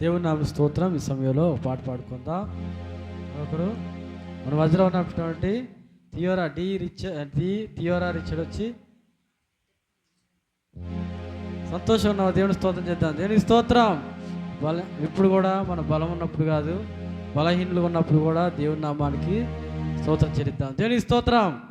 దేవుని నామ స్తోత్రం ఈ సమయంలో పాట పాడుకుందాం. ఒకరు మన మధ్యలో ఉన్నటువంటి Theodora D rich D Theodora Richard వచ్చి సంతోషం ఉన్న. దేవుని స్తోత్రం చేద్దాం. దేవుని స్తోత్రం. బల ఇప్పుడు కూడా మన బలం ఉన్నప్పుడు కాదు బలహీనులు ఉన్నప్పుడు కూడా దేవుని నామానికి స్తోత్రం చెల్లిద్దాం. దేవుని స్తోత్రం.